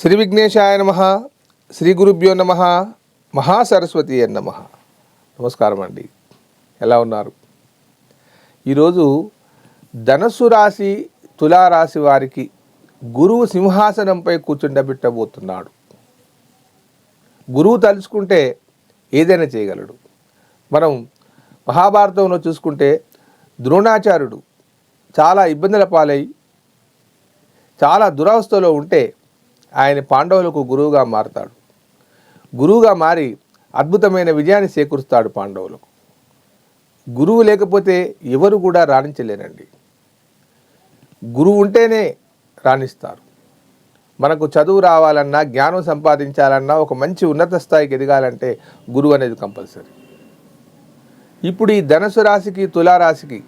శ్రీ విఘ్నేశాయ నమ శ్రీ గురుభ్యో నమ మహాసరస్వతి నమ. నమస్కారం అండి. ఎలా ఉన్నారు? ఈరోజు ధనస్సు రాశి తులారాశి వారికి గురువు సింహాసనంపై కూర్చుండబెట్టబోతున్నాడు. గురువు తలుచుకుంటే ఏదైనా చేయగలడు. మనం మహాభారతంలో చూసుకుంటే ద్రోణాచార్యుడు చాలా ఇబ్బందుల పాలై చాలా దురవస్థలో ఉంటే ఆయన పాండవులకు గురువుగా మారతాడు. గురువుగా మారి అద్భుతమైన విజయాన్ని చేకూరుస్తాడు పాండవులకు. గురువు లేకపోతే ఎవరు కూడా రాణించలేరండి. గురువు ఉంటేనే రాణిస్తారు. మనకు చదువు రావాలన్నా జ్ఞానం సంపాదించాలన్నా ఒక మంచి ఉన్నత స్థాయికి ఎదగాలంటే గురువు అనేది కంపల్సరీ. ఇప్పుడు ఈ ధనుసు రాశికి తులారాశికి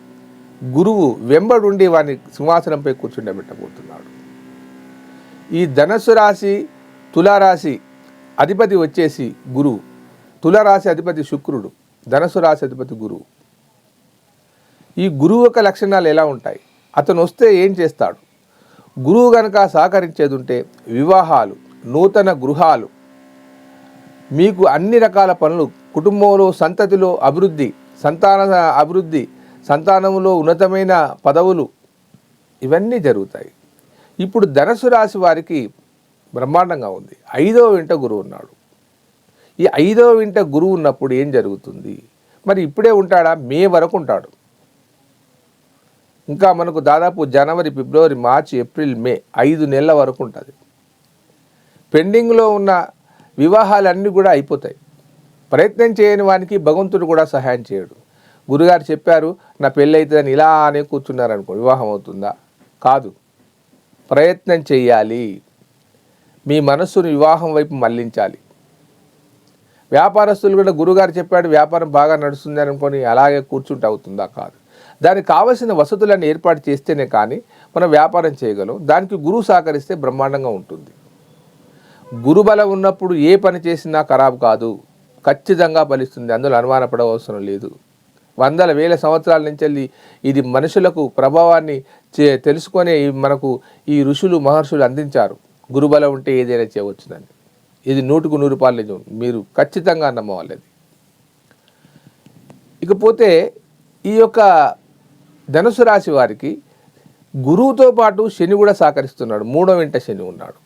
గురువు వెంబడుండి వారిని సింహాసనంపై కూర్చుండబెట్టబోతున్నారు. ఈ ధనస్సు రాశి తులారాశి అధిపతి వచ్చేసి గురువు తులారాశి అధిపతి శుక్రుడు ధనస్సు రాశి అధిపతి గురువు ఈ గురువు యొక్క లక్షణాలు ఎలా ఉంటాయి? అతను వస్తే ఏం చేస్తాడు? గురువు కనుక సహకరించేది ఉంటే వివాహాలు నూతన గృహాలు మీకు అన్ని రకాల పనులు కుటుంబంలో సంతతిలో అభివృద్ధి సంతాన అభివృద్ధి సంతానంలో ఉన్నతమైన పదవులు ఇవన్నీ జరుగుతాయి. ఇప్పుడు ధనసు రాశి వారికి బ్రహ్మాండంగా ఉంది. ఐదవ వింట గురువు ఉన్నాడు. ఈ ఐదవ వింట గురువు ఉన్నప్పుడు ఏం జరుగుతుంది? మరి ఇప్పుడే ఉంటాడా? మే వరకు ఉంటాడు. ఇంకా మనకు దాదాపు జనవరి ఫిబ్రవరి మార్చి ఏప్రిల్ మే ఐదు నెలల వరకు ఉంటుంది. పెండింగ్లో ఉన్న వివాహాలన్నీ కూడా అయిపోతాయి. ప్రయత్నం చేయని వానికి భగవంతుడు కూడా సహాయం చేయడు. గురుగారు చెప్పారు నా పెళ్ళి అవుతుందని ఇలానే కూర్చున్నారనుకో వివాహం అవుతుందా? కాదు. ప్రయత్నం చేయాలి. మీ మనస్సును వివాహం వైపు మళ్ళించాలి వ్యాపారస్తులు కూడా గురుగారు చెప్పాడు వ్యాపారం బాగా నడుస్తుంది అనుకొని అలాగే కూర్చుంటే అవుతుందా? కాదు. దానికి కావలసిన వసతులను ఏర్పాటు చేస్తేనే కానీ మనం వ్యాపారం చేయగలం. దానికి గురువు సహకరిస్తే బ్రహ్మాండంగా ఉంటుంది. గురుబలం ఉన్నప్పుడు ఏ పని చేసినా ఖరాబ్ కాదు. ఖచ్చితంగా ఫలిస్తుంది. అందులో అనుమానపడవసరం లేదు. వందల వేల సంవత్సరాల నుంచి వెళ్ళి ఇది మనుషులకు ప్రభావాన్ని చే తెలుసుకొని మనకు ఈ ఋషులు మహర్షులు అందించారు. గురుబలం ఉంటే ఏదైనా చేయవచ్చునని ఇది నూటుకు నూరు పాలు నిజం. మీరు ఖచ్చితంగా నమ్మవాలి ఇకపోతే ఈ యొక్క ధనుసు రాశి వారికి గురువుతో పాటు శని కూడా సహకరిస్తున్నాడు. మూడో వెంట శని ఉన్నాడు.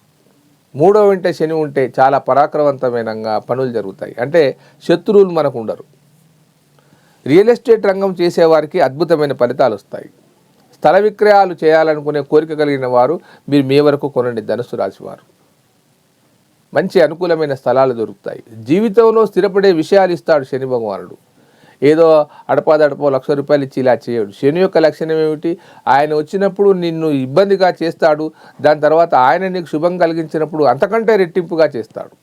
మూడో వెంట శని ఉంటే చాలా పరాక్రమవంతమైన పనులు జరుగుతాయి. అంటే శత్రువులు మనకు ఉండరు. రియల్ ఎస్టేట్ రంగం చేసేవారికి అద్భుతమైన ఫలితాలు వస్తాయి. స్థల విక్రయాలు చేయాలనుకునే కోరిక కలిగిన వారు మీరు మీ వరకు కొనండి ధనుసు రాశివారు మంచి అనుకూలమైన స్థలాలు దొరుకుతాయి. జీవితంలో స్థిరపడే విషయాలు ఇస్తాడు శని భగవానుడు. ఏదో అడపాదడపో లక్ష రూపాయలు ఇచ్చి ఇలా చేయడు. శని యొక్క లక్షణం ఏమిటి? ఆయన వచ్చినప్పుడు నిన్ను ఇబ్బందిగా చేస్తాడు. దాని తర్వాత ఆయన నీకు శుభం కలిగించినప్పుడు అంతకంటే రెట్టింపుగా చేస్తాడు.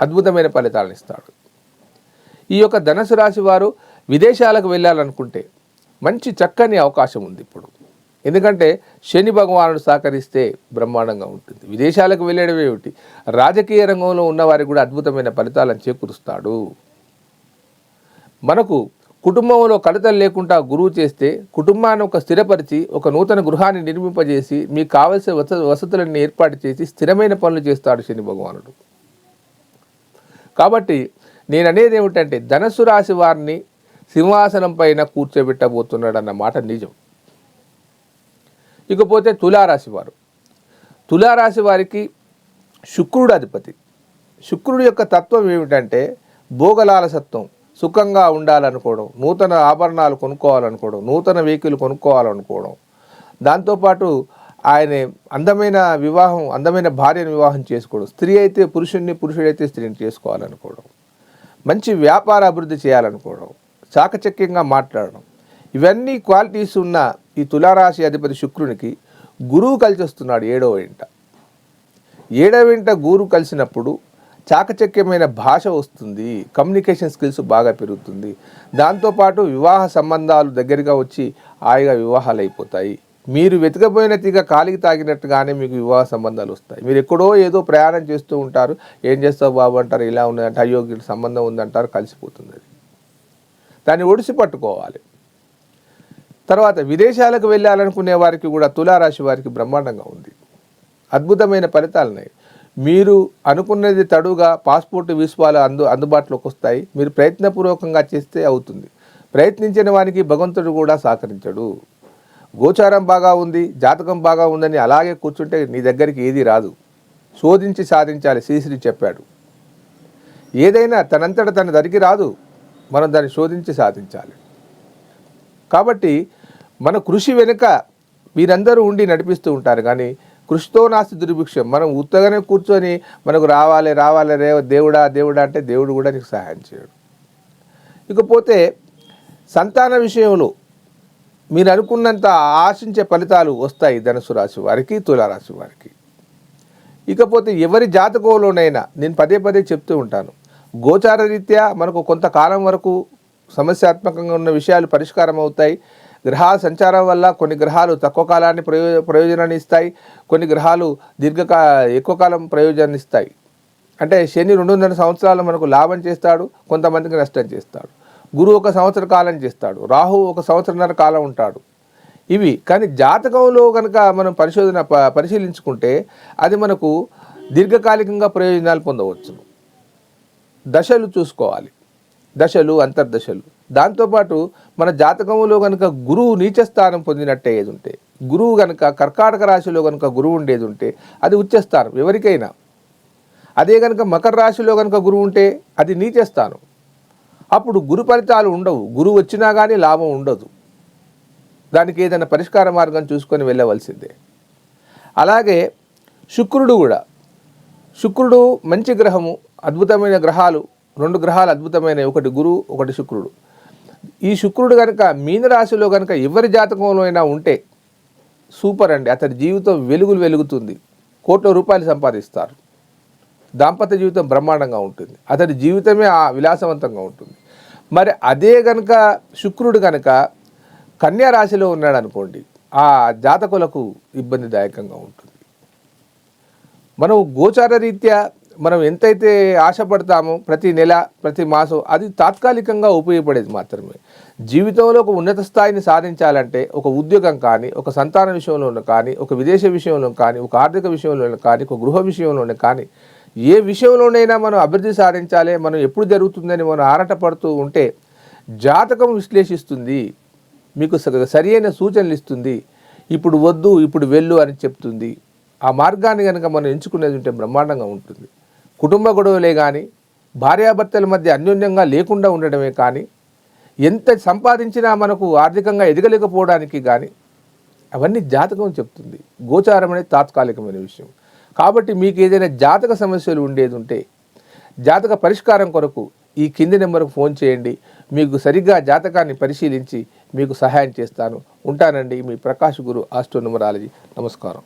అద్భుతమైన ఫలితాలను ఇస్తాడు. ఈ యొక్క ధనసు రాశి వారు విదేశాలకు వెళ్ళాలనుకుంటే మంచి చక్కని అవకాశం ఉంది ఇప్పుడు. ఎందుకంటే శని భగవానుడు సహకరిస్తే బ్రహ్మాండంగా ఉంటుంది. విదేశాలకు వెళ్ళడం ఏమిటి? రాజకీయ రంగంలో ఉన్నవారికి కూడా అద్భుతమైన ఫలితాలను చేకూరుస్తాడు. మనకు కుటుంబంలో కలతలు లేకుండా గురువు చేస్తే కుటుంబాన్ని ఒక స్థిరపరిచి ఒక నూతన గృహాన్ని నిర్మింపజేసి మీకు కావలసిన వస వసతులను ఏర్పాటు చేసి స్థిరమైన పనులు చేస్తాడు శని భగవానుడు. కాబట్టి నేను అనేది ఏమిటంటే ధనస్సు రాశి వారిని సింహాసనం పైన కూర్చోబెట్టబోతున్నాడు అన్న మాట నిజం. ఇకపోతే తులారాశి వారు. తులారాశి వారికి శుక్రుడు అధిపతి. శుక్రుడు యొక్క తత్వం ఏమిటంటే భోగలాలసత్వం సుఖంగా ఉండాలనుకోవడం నూతన ఆభరణాలు కొనుక్కోవాలనుకోవడం నూతన వెహికల్ కొనుక్కోవాలనుకోవడం. దాంతోపాటు ఆయన అందమైన వివాహం అందమైన భార్యను వివాహం చేసుకోవడం స్త్రీ అయితే పురుషుణ్ణి పురుషుడైతే స్త్రీని చేసుకోవాలనుకోవడం. మంచి వ్యాపార అభివృద్ధి చేయాలనుకోవడం. చాకచక్యంగా మాట్లాడడం. ఇవన్నీ క్వాలిటీస్ ఉన్న ఈ తులారాశి అధిపతి శుక్రునికి గురువు కలిసి వస్తున్నాడు ఏడవ ఇంట ఏడవ ఇంట గురువు కలిసినప్పుడు చాకచక్యమైన భాష వస్తుంది కమ్యూనికేషన్ స్కిల్స్ బాగా పెరుగుతుంది. దాంతోపాటు వివాహ సంబంధాలు దగ్గరగా వచ్చి హాయిగా వివాహాలు అయిపోతాయి. మీరు వెతకపోయిన తీగ కాలికి తాగినట్టుగానే మీకు వివాహ సంబంధాలు వస్తాయి. మీరు ఎక్కడో ఏదో ప్రయాణం చేస్తూ ఉంటారు. ఏం చేస్తావు బాబు అంటారు ఇలా ఉన్నదంటే అయ్యో సంబంధం ఉందంటారు కలిసిపోతుంది అది. దాన్ని ఒడిసి పట్టుకోవాలి. తర్వాత విదేశాలకు వెళ్ళాలనుకునే వారికి కూడా తులారాశి వారికి బ్రహ్మాండంగా ఉంది. అద్భుతమైన ఫలితాలున్నాయి మీరు అనుకున్నది తడుగా పాస్పోర్ట్ విశ్వాలు అందు అందుబాటులోకి వస్తాయి. మీరు ప్రయత్నపూర్వకంగా చేస్తే అవుతుంది. ప్రయత్నించిన వానికి భగవంతుడు కూడా సహకరించడు. గోచారం బాగా ఉంది జాతకం బాగా ఉందని అలాగే కూర్చుంటే నీ దగ్గరికి ఏది రాదు. శోధించి సాధించాలి శ్రీశ్రీ చెప్పాడు. ఏదైనా తనంతట తన దరికి రాదు. మనం దాన్ని శోధించి సాధించాలి. కాబట్టి మన కృషి వెనుక మీరందరూ ఉండి నడిపిస్తూ ఉంటారు. కానీ కృషితో నాస్తి దుర్భిక్షం మనం ఉత్తగానే కూర్చొని మనకు రావాలి రావాలి రే దేవుడా దేవుడా అంటే దేవుడు కూడా నీకు సహాయం చేయడు. ఇకపోతే సంతాన విషయంలో మీరు అనుకున్నంత ఆశించే ఫలితాలు వస్తాయి ధనుసు రాశి వారికి తులారాశి వారికి. ఇకపోతే ఎవరి జాతకంలోనైనా నేను పదే పదే చెప్తూ ఉంటాను. గోచార రీత్యా మనకు కొంతకాలం వరకు సమస్యాత్మకంగా ఉన్న విషయాలు పరిష్కారం అవుతాయి. గ్రహాల సంచారం వల్ల కొన్ని గ్రహాలు తక్కువ కాలాన్ని ప్రయోజ ప్రయోజనాన్ని ఇస్తాయి. కొన్ని గ్రహాలు దీర్ఘకా ఎక్కువ కాలం ప్రయోజనాన్ని ఇస్తాయి. అంటే శని రెండున్నర సంవత్సరాలు మనకు లాభం చేస్తాడు కొంతమందికి నష్టం చేస్తాడు. గురువు ఒక సంవత్సర కాలం చేస్తాడు రాహు ఒక సంవత్సరన్నర కాలం ఉంటాడు. ఇవి కానీ జాతకంలో కనుక మనం పరిశోధన ప- పరిశీలించుకుంటే అది మనకు దీర్ఘకాలికంగా ప్రయోజనాలు పొందవచ్చును. దశలు చూసుకోవాలి. దశలు అంతర్దశలు. దాంతోపాటు మన జాతకంలో కనుక గురువు నీచ స్థానం పొందినట్టే ఏది ఉంటే గురువు కనుక కర్కాటక రాశిలో కనుక గురువు ఉండేది ఉంటే అది ఉచ్చస్థానం ఎవరికైనా. అదే కనుక మకర రాశిలో కనుక గురువు ఉంటే అది నీచ స్థానం అప్పుడు గురు ఫలితాలు ఉండవు. గురువు వచ్చినా కానీ లాభం ఉండదు. దానికి ఏదైనా పరిష్కార మార్గం చూసుకొని వెళ్ళవలసిందే. అలాగే శుక్రుడు కూడా శుక్రుడు మంచి గ్రహము అద్భుతమైన గ్రహాలు రెండు గ్రహాలు అద్భుతమైన ఒకటి గురువు ఒకటి శుక్రుడు. ఈ శుక్రుడు కనుక మీనరాశిలో కనుక ఎవరి జాతకంలో అయినా ఉంటే సూపర్ అండి. అతడి జీవితం వెలుగులు వెలుగుతుంది. కోట్ల రూపాయలు సంపాదిస్తారు. దాంపత్య జీవితం బ్రహ్మాండంగా ఉంటుంది. అతడి జీవితమే ఆ విలాసవంతంగా ఉంటుంది. మరి అదే కనుక శుక్రుడు కనుక కన్యా రాశిలో ఉన్నాడు అనుకోండి ఆ జాతకులకు ఇబ్బందిదాయకంగా ఉంటుంది. మనం గోచార రీత్యా మనం ఎంతైతే ఆశపడతామో ప్రతి నెల ప్రతి మాసం అది తాత్కాలికంగా ఉపయోగపడేది మాత్రమే. జీవితంలో ఒక ఉన్నత స్థాయిని సాధించాలంటే ఒక ఉద్యోగం కానీ ఒక సంతాన విషయంలోనూ కానీ ఒక విదేశ విషయంలో కానీ ఒక ఆర్థిక విషయంలోనూ కానీ ఒక గృహ విషయంలోనే కానీ ఏ విషయంలోనైనా మనం అభివృద్ధి సాధించాలి మనం ఎప్పుడు జరుగుతుందని మనం ఆరాటపడుతూ ఉంటే జాతకం విశ్లేషిస్తుంది మీకు స- సరి అయిన సూచనలు ఇస్తుంది ఇప్పుడు వద్దు ఇప్పుడు వెళ్ళు అని చెప్తుంది ఆ మార్గాన్ని కనుక మనం ఎంచుకునేది ఉంటే బ్రహ్మాండంగా ఉంటుంది. కుటుంబ గొడవలే కానీ భార్యాభర్తల మధ్య అన్యోన్యంగా లేకుండా ఉండడమే కానీ ఎంత సంపాదించినా మనకు ఆర్థికంగా ఎదగలేకపోవడానికి కానీ అవన్నీ జాతకం చెప్తుంది. గోచారం అనేది తాత్కాలికమైన విషయం. కాబట్టి మీకు ఏదైనా జాతక సమస్యలు ఉండేది ఉంటే జాతక పరిష్కారం కొరకు ఈ కింది నెంబర్కు ఫోన్ చేయండి. మీకు సరిగ్గా జాతకాన్ని పరిశీలించి మీకు సహాయం చేస్తాను. ఉంటానండి మీ ప్రకాష్ గురు ఆస్ట్రో న్యూమరాలజీ నమస్కారం.